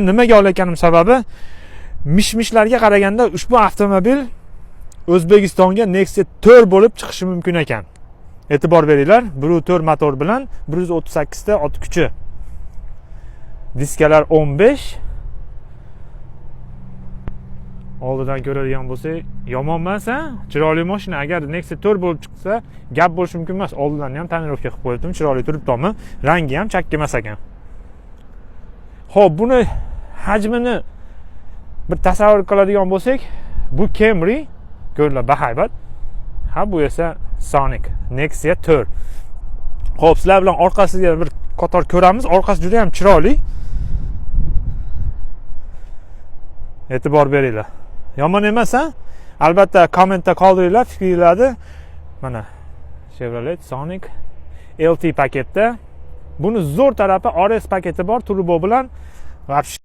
nimaga olayotganim sababi? Mish mishlarga qaraganda ushbu avtomobil o'zbekistonga nexia 4 bo'lib chiqishi mumkin ekan. E'tibor beringlar 1.4 motor bilan 138 ta ot kuchi. Diskalar 15 oldidan ko'radigan bo'lsak yomon emas a chiroyli mashina agar nexia 4 bo'lib chiqsa gap bo'lishi mumkin emas. Oldidan ham tonirovka qilib qo'yibdim chiroyli turibdimi? Rangi ham chakka emas ekan ho'p buni hajmini bir tasavvur qiladigan bo'lsak bu Camry ko'ringlar bahaybat ha bu esa Sonic Nexia 4 ho'p sizlar bilan orqasiga bir qator ko'ramiz. Orqasi juda ham chiroyli. E'tibor beringlar. Yomon emas a albatta kommentda qoldiringlar fikringlarni mana Chevrolet Sonic LT paketda buni zo'r tarafi rs paketi bor turbo bilan